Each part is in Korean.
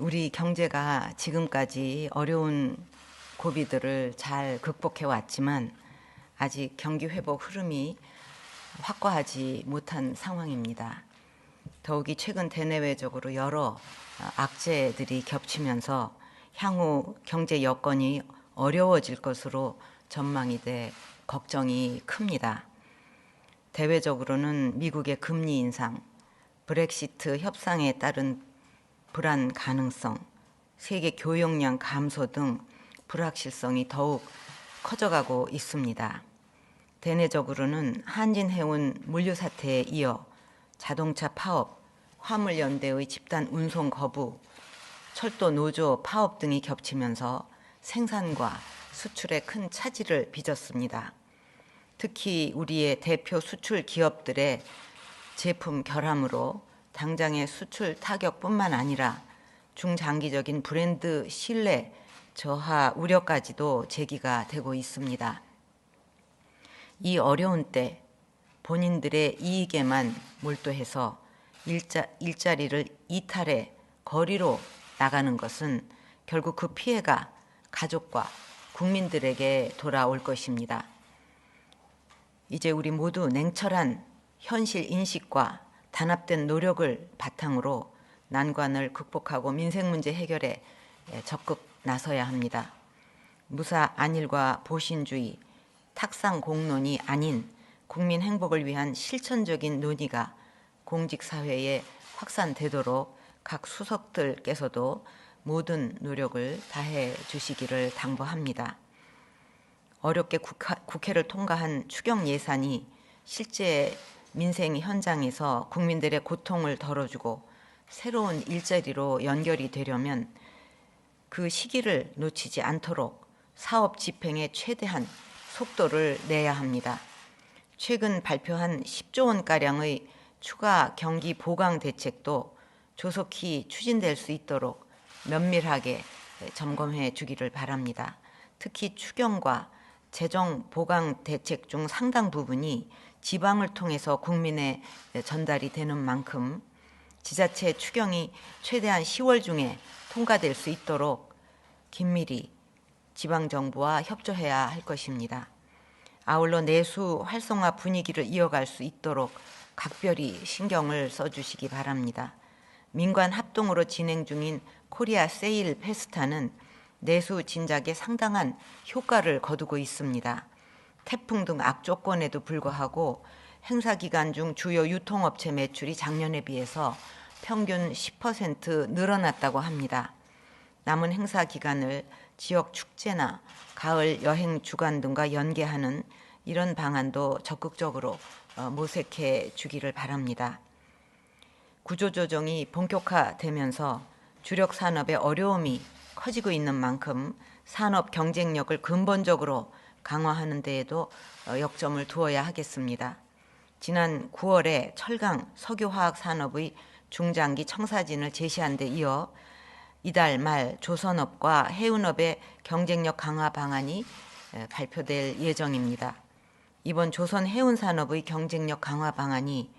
우리 경제가 지금까지 어려운 고비들을 잘 극복해 왔지만 아직 경기 회복 흐름이 확고하지 못한 상황입니다. 더욱이 최근 대내외적으로 여러 악재들이 겹치면서 향후 경제 여건이 어려워질 것으로 전망이 돼 걱정이 큽니다. 대외적으로는 미국의 금리 인상, 브렉시트 협상에 따른 불안 가능성, 세계 교역량 감소 등 불확실성이 더욱 커져가고 있습니다. 대내적으로는 한진해운 물류 사태에 이어 자동차 파업, 화물연대의 집단 운송 거부, 철도 노조 파업 등이 겹치면서 생산과 수출에 큰 차질을 빚었습니다. 특히 우리의 대표 수출 기업들의 제품 결함으로 당장의 수출 타격뿐만 아니라 중장기적인 브랜드 신뢰 저하 우려까지도 제기가 되고 있습니다. 이 어려운 때 본인들의 이익에만 몰두해서 일자, 일자리를 이탈해 거리로 나가는 것은 결국 그 피해가 가족과 국민들에게 돌아올 것입니다. 이제 우리 모두 냉철한 현실 인식과 단합된 노력을 바탕으로 난관을 극복하고 민생 문제 해결에 적극 나서야 합니다. 무사 안일과 보신주의, 탁상 공론이 아닌 국민 행복을 위한 실천적인 논의가 공직 사회에 확산되도록 각 수석들께서도 모든 노력을 다해 주시기를 당부합니다. 어렵게 국회, 를 통과한 추경 예산이 실제 민생 현장에서 국민들의 고통을 덜어주고 새로운 일자리로 연결이 되려면 그 시기를 놓치지 않도록 사업 집행에 최대한 속도를 내야 합니다. 최근 발표한 10조 원가량의 추가 경기 보강 대책도 조속히 추진될 수 있도록 면밀하게 점검해 주기를 바랍니다. 특히 추경과 재정 보강 대책 중 상당 부분이 지방을 통해서 국민에 전달이 되는 만큼 지자체 추경이 최대한 10월 중에 통과될 수 있도록 긴밀히 지방정부와 협조해야 할 것입니다. 아울러 내수 활성화 분위기를 이어갈 수 있도록 각별히 신경을 써주시기 바랍니다. 민관 합동으로 진행 중인 코리아 세일 페스타는 내수 진작에 상당한 효과를 거두고 있습니다. 태풍 등 악조건에도 불구하고 행사 기간 중 주요 유통업체 매출이 작년에 비해서 평균 10% 늘어났다고 합니다. 남은 행사 기간을 지역 축제나 가을 여행 주간 등과 연계하는 이런 방안도 적극적으로 어, 모색해 주기를 바랍니다. 구조조정이 본격화되면서 주력 산업의 어려움이 커지고 있는 만큼 산업 경쟁력을 근본적으로 강화하는 데에도 어, 역점을 두어야 하겠습니다. 지난 9월에 철강 석유화학 산업의 중장기 청사진을 제시한 데 이어 이달 말 조선업과 해운업의 경쟁력 강화 방안이 발표될 예정입니다. 이번 조선 해운 산업의 경쟁력 강화 방안이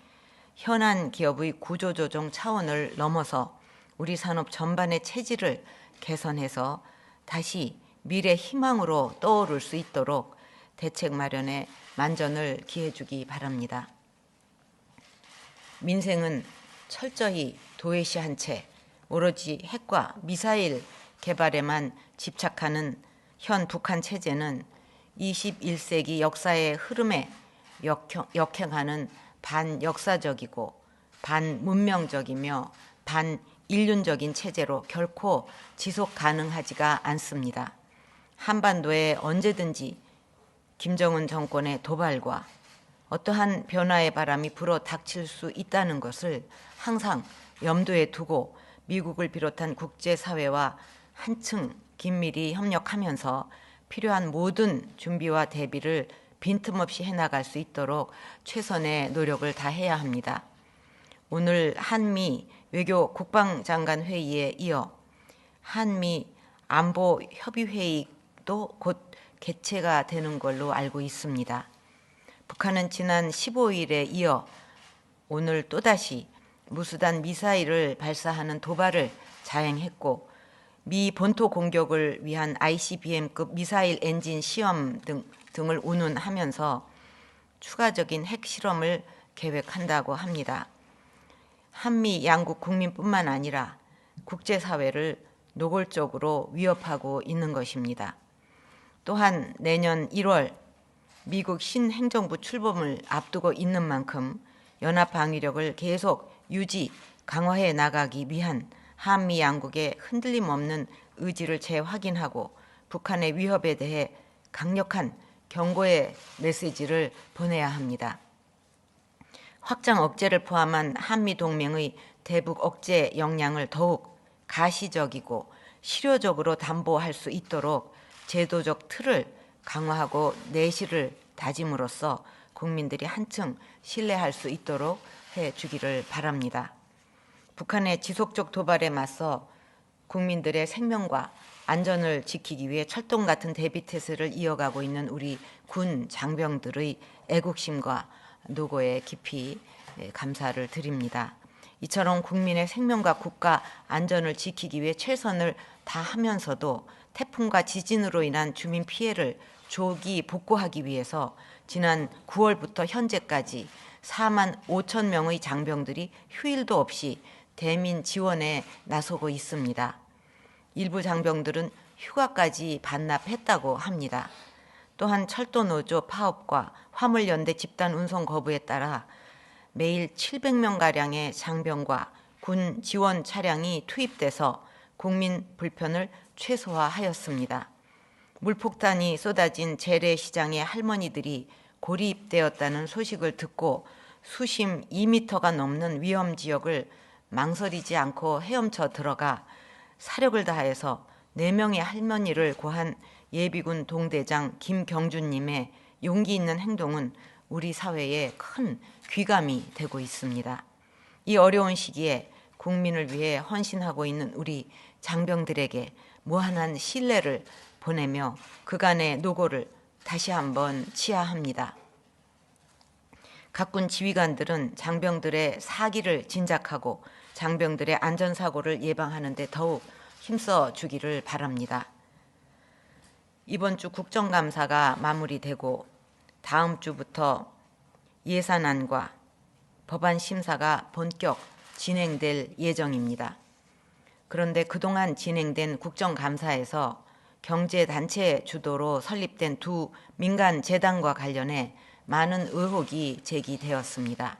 현안 기업의 구조조정 차원을 넘어서 우리 산업 전반의 체질을 개선해서 다시 미래 희망으로 떠오를 수 있도록 대책 마련에 만전을 기해주기 바랍니다. 민생은 철저히 도외시한 채 오로지 핵과 미사일 개발에만 집착하는 현 북한 체제는 21세기 역사의 흐름에 역행하는 반역사적이고 반문명적이며 반인륜적인 체제로 결코 지속 가능하지가 않습니다. 한반도에 언제든지 김정은 정권의 도발과 어떠한 변화의 바람이 불어 닥칠 수 있다는 것을 항상 염두에 두고 미국을 비롯한 국제사회와 한층 긴밀히 협력하면서 필요한 모든 준비와 대비를 빈틈없이 해나갈 수 있도록 최선의 노력을 다해야 합니다. 오늘 한미 외교 국방장관 회의에 이어 한미 안보 협의 회의도 곧 개최가 되는 걸로 알고 있습니다. 북한은 지난 15일에 이어 오늘 또다시 무수단 미사일을 발사하는 도발을 자행했고 미 본토 공격을 위한 ICBM급 미사일 엔진 시험 등, 등을 운운하면서 추가적인 핵 실험을 계획한다고 합니다. 한미 양국 국민뿐만 아니라 국제사회를 노골적으로 위협하고 있는 것입니다. 또한 내년 1월 미국 신행정부 출범을 앞두고 있는 만큼 연합 방위력을 계속 유지 강화해 나가기 위한 한미 양국의 흔들림 없는 의지를 재확인하고 북한의 위협에 대해 강력한 경고의 메시지를 보내야 합니다. 확장 억제를 포함한 한미 동맹의 대북 억제 역량을 더욱 가시적이고 실효적으로 담보할 수 있도록 제도적 틀을 강화하고 내실을 다짐으로써 국민들이 한층 신뢰할 수 있도록 해 주기를 바랍니다. 북한의 지속적 도발에 맞서 국민들의 생명과 안전을 지키기 위해 철동 같은 대비 태세를 이어가고 있는 우리 군 장병들의 애국심과 노고에 깊이 예, 감사를 드립니다. 이처럼 국민의 생명과 국가 안전을 지키기 위해 최선을 다하면서도 태풍과 지진으로 인한 주민 피해를 조기 복구하기 위해서 지난 9월부터 현재까지 4만 5천 명의 장병들이 휴일도 없이 대민 지원에 나서고 있습니다. 일부 장병들은 휴가까지 반납했다고 합니다. 또한 철도 노조 파업과 화물연대 집단 운송 거부에 따라 매일 700명 가량의 장병과 군 지원 차량이 투입돼서 국민 불편을 최소화하였습니다. 물폭탄이 쏟아진 재래시장의 할머니들이 고립되었다는 소식을 듣고 수심 2미터가 넘는 위험 지역을 망설이지 않고 헤엄쳐 들어가 사력을 다해서 4명의 할머니를 구한 예비군 동대장 김경준님의 용기 있는 행동은 우리 사회에 큰 귀감이 되고 있습니다. 이 어려운 시기에 국민을 위해 헌신하고 있는 우리 장병들에게 무한한 신뢰를 보내며 그간의 노고를 다시 한번 치하합니다. 각군 지휘관들은 장병들의 사기를 진작하고 장병들의 안전사고를 예방하는 데 더욱 힘써 주기를 바랍니다. 이번 주 국정감사가 마무리되고 다음 주부터 예산안과 법안 심사가 본격 진행될 예정입니다. 그런데 그동안 진행된 국정감사에서 경제단체 주도로 설립된 두 민간 재단과 관련해 많은 의혹이 제기되었습니다.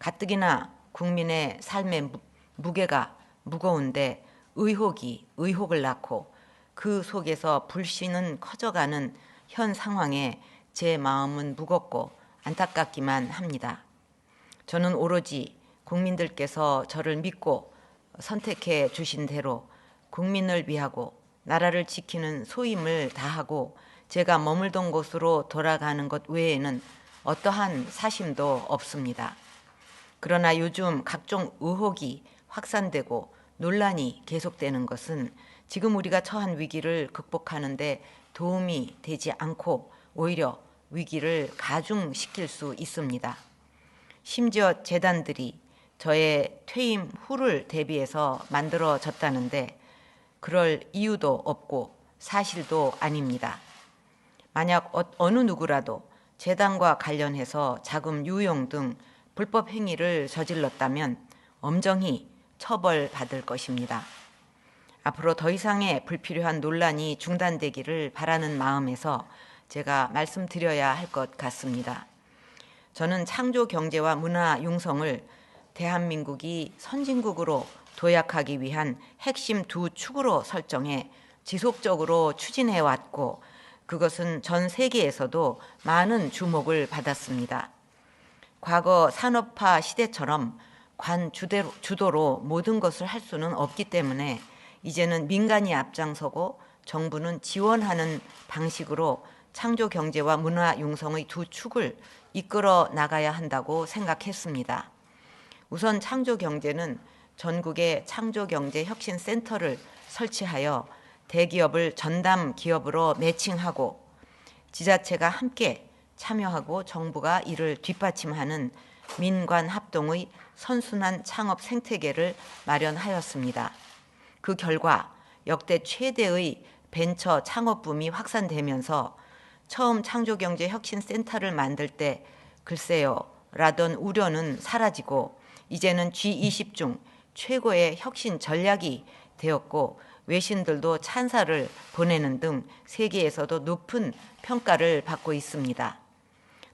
가뜩이나 국민의 삶의 무게가 무거운데 의혹이 의혹을 낳고 그 속에서 불신은 커져가는 현 상황에 제 마음은 무겁고 안타깝기만 합니다. 저는 오로지 국민들께서 저를 믿고 선택해 주신 대로 국민을 위하고 나라를 지키는 소임을 다하고 제가 머물던 곳으로 돌아가는 것 외에는 어떠한 사심도 없습니다. 그러나 요즘 각종 의혹이 확산되고 논란이 계속되는 것은 지금 우리가 처한 위기를 극복하는데 도움이 되지 않고 오히려 위기를 가중시킬 수 있습니다. 심지어 재단들이 저의 퇴임 후를 대비해서 만들어졌다는데 그럴 이유도 없고 사실도 아닙니다. 만약 어, 어느 누구라도 재단과 관련해서 자금 유용 등 불법 행위를 저질렀다면 엄정히 처벌받을 것입니다. 앞으로 더 이상의 불필요한 논란이 중단되기를 바라는 마음에서 제가 말씀드려야 할 것 같습니다. 저는 창조 경제와 문화 융성을 대한민국이 선진국으로 도약하기 위한 핵심 두 축으로 설정해 지속적으로 추진해 왔고 그것은 전 세계에서도 많은 주목을 받았습니다. 과거 산업화 시대처럼 관 주대로, 주도로 모든 것을 할 수는 없기 때문에 이제는 민간이 앞장서고 정부는 지원하는 방식으로 창조 경제와 문화 융성의 두 축을 이끌어 나가야 한다고 생각했습니다. 우선 창조 경제는 전국에 창조 경제 혁신 센터를 설치하여 대기업을 전담 기업으로 매칭하고 지자체가 함께 참여하고 정부가 이를 뒷받침하는 민관 합동의 선순환 창업 생태계를 마련하였습니다. 그 결과 역대 최대의 벤처 창업 붐이 확산되면서 처음 창조경제혁신센터를 만들 때 글쎄요 라던 우려는 사라지고 이제는 G20 중 최고의 혁신 전략이 되었고 외신들도 찬사를 보내는 등 세계에서도 높은 평가를 받고 있습니다.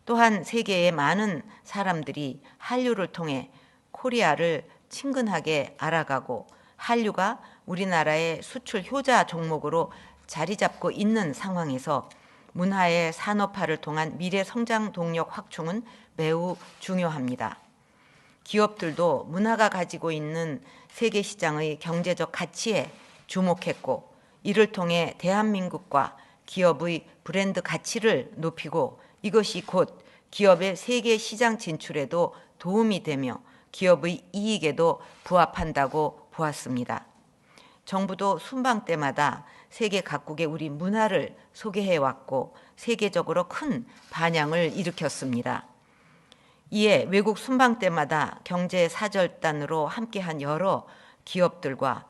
또한 세계의 많은 사람들이 한류를 통해 코리아를 친근하게 알아가고 한류가 우리나라의 수출 효자 종목으로 자리 잡고 있는 상황에서 문화의 산업화를 통한 미래 성장 동력 확충은 매우 중요합니다. 기업들도 문화가 가지고 있는 세계 시장의 경제적 가치에 주목했고 이를 통해 대한민국과 기업의 브랜드 가치를 높이고 이것이 곧 기업의 세계 시장 진출에도 도움이 되며 기업의 이익에도 부합한다고 보았습니다. 정부도 순방 때마다 세계 각국의 우리 문화를 소개해 왔고 세계적으로 큰 반향을 일으켰습니다. 이에 외국 순방 때마다 경제 사절단으로 함께한 여러 기업들과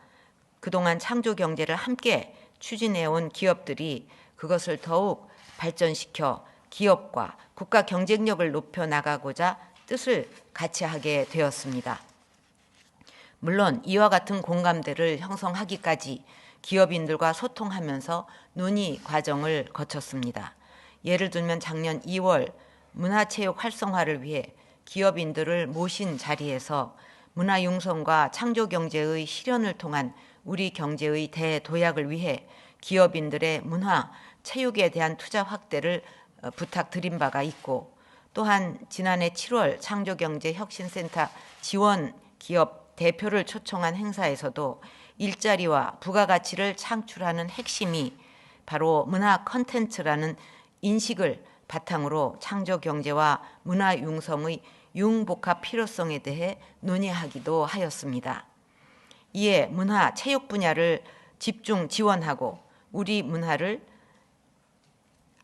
그동안 창조 경제를 함께 추진해 온 기업들이 그것을 더욱 발전시켜 기업과 국가 경쟁력을 높여 나가고자 뜻을 같이 하게 되었습니다. 물론 이와 같은 공감대를 형성하기까지 기업인들과 소통하면서 논의 과정을 거쳤습니다. 예를 들면 작년 2월 문화체육 활성화를 위해 기업인들을 모신 자리에서 문화융성과 창조경제의 실현을 통한 우리 경제의 대도약을 위해 기업인들의 문화, 체육에 대한 투자 확대를 어, 부탁드린 바가 있고 또한 지난해 7월 창조경제혁신센터 지원 기업 대표를 초청한 행사에서도 일자리와 부가가치를 창출하는 핵심이 바로 문화 컨텐츠라는 인식을 바탕으로 창조 경제와 문화 융성의 융복합 필요성에 대해 논의하기도 하였습니다. 이에 문화, 체육 분야를 집중 지원하고 우리 문화를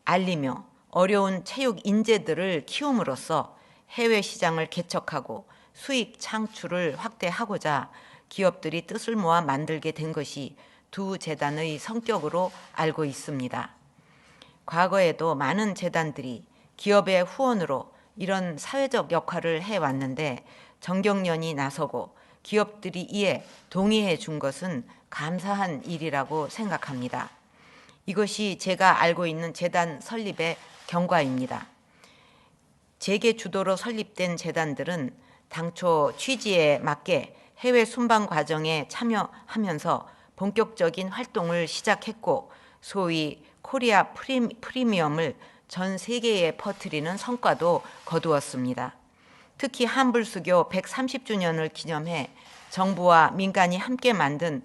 알리며 어려운 체육 인재들을 키움으로써 해외 시장을 개척하고 수익 창출을 확대하고자 기업들이 뜻을 모아 만들게 된 것이 두 재단의 성격으로 알고 있습니다. 과거에도 많은 재단들이 기업의 후원으로 이런 사회적 역할을 해왔는데 정경련이 나서고 기업들이 이에 동의해 준 것은 감사한 일이라고 생각합니다. 이것이 제가 알고 있는 재단 설립의 경과입니다. 재계 주도로 설립된 재단들은 당초 취지에 맞게 해외 순방 과정에 참여하면서 본격적인 활동을 시작했고 소위 코리아 프리미엄을 전 세계에 퍼뜨리는 성과도 거두었습니다. 특히 한불수교 130주년을 기념해 정부와 민간이 함께 만든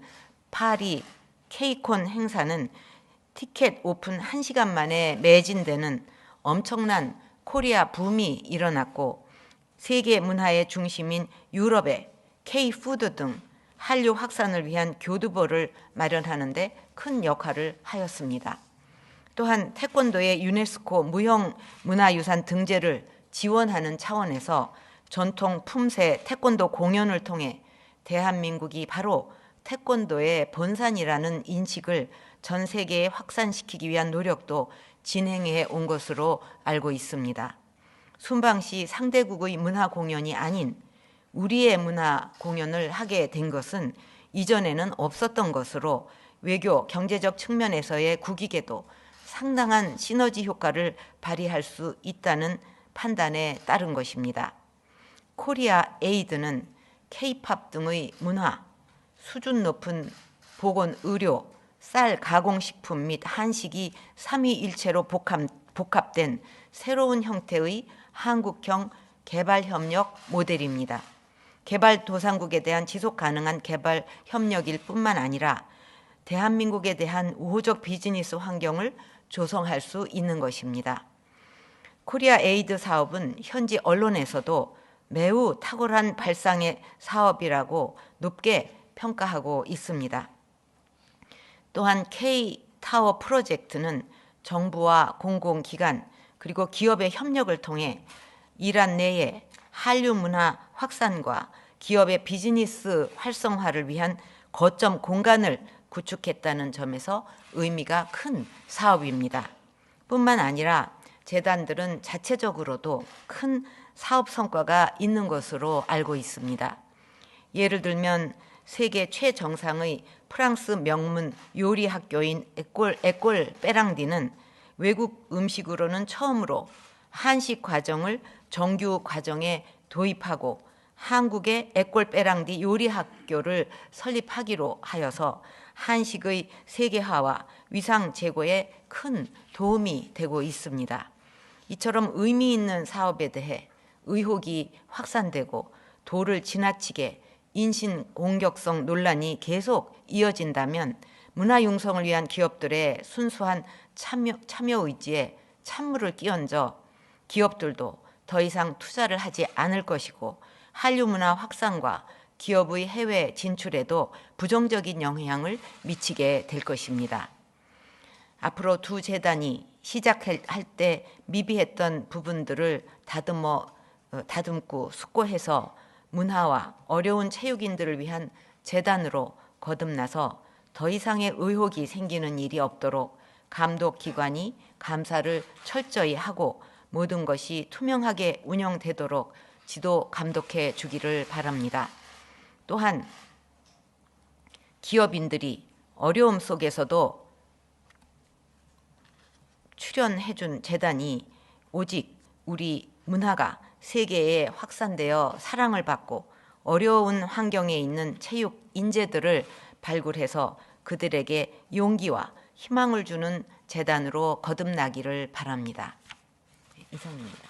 파리 케이콘 행사는 티켓 오픈 1시간 만에 매진되는 엄청난 코리아 붐이 일어났고 세계 문화의 중심인 유럽의 K푸드 등 한류 확산을 위한 교두보를 마련하는 데 큰 역할을 하였습니다. 또한 태권도의 유네스코 무형 문화유산 등재를 지원하는 차원에서 전통 품새 태권도 공연을 통해 대한민국이 바로 태권도의 본산이라는 인식을 전 세계에 확산시키기 위한 노력도 진행해 온 것으로 알고 있습니다. 순방시 상대국의 문화 공연이 아닌 우리의 문화 공연을 하게 된 것은 이전에는 없었던 것으로 외교 경제적 측면에서의 국익에도 상당한 시너지 효과를 발휘할 수 있다는 판단에 따른 것입니다. 코리아 에이드는 케이팝 등의 문화, 수준 높은 보건 의료, 쌀 가공식품 및 한식이 삼위일체로 복합, 복합된 새로운 형태의 한국형 개발협력 모델입니다. 개발도상국에 대한 지속 가능한 개발 협력일 뿐만 아니라 대한민국에 대한 우호적 비즈니스 환경을 조성할 수 있는 것입니다. 코리아 에이드 사업은 현지 언론에서도 매우 탁월한 발상의 사업이라고 높게 평가하고 있습니다. 또한 K-타워 프로젝트는 정부와 공공기관 그리고 기업의 협력을 통해 이란 내에 한류 문화 확산과 기업의 비즈니스 활성화를 위한 거점 공간을 구축했다는 점에서 의미가 큰 사업입니다. 뿐만 아니라 재단들은 자체적으로도 큰 사업 성과가 있는 것으로 알고 있습니다. 예를 들면 세계 최정상의 프랑스 명문 요리 학교인 에꼴 에꼴 빼랑디는 외국 음식으로는 처음으로 한식 과정을 정규 과정에 도입하고 한국의 에꼴 빼랑디 요리 학교를 설립하기로 하여서 한식의 세계화와 위상 제고에 큰 도움이 되고 있습니다. 이처럼 의미 있는 사업에 대해 의혹이 확산되고 도를 지나치게 인신 공격성 논란이 계속 이어진다면 문화 융성을 위한 기업들의 순수한 참여, 참여 의지에 찬물을 끼얹어 기업들도 더 이상 투자를 하지 않을 것이고 한류 문화 확산과 기업의 해외 진출에도 부정적인 영향을 미치게 될 것입니다. 앞으로 두 재단이 시작할 때 미비했던 부분들을 다듬어 어, 다듬고 숙고해서 문화와 어려운 체육인들을 위한 재단으로 거듭나서 더 이상의 의혹이 생기는 일이 없도록 감독 기관이 감사를 철저히 하고 모든 것이 투명하게 운영되도록 지도 감독해 주기를 바랍니다. 또한 기업인들이 어려움 속에서도 출연해 준 재단이 오직 우리 문화가 세계에 확산되어 사랑을 받고 어려운 환경에 있는 체육 인재들을 발굴해서 그들에게 용기와 희망을 주는 재단으로 거듭나기를 바랍니다. 이상입니다.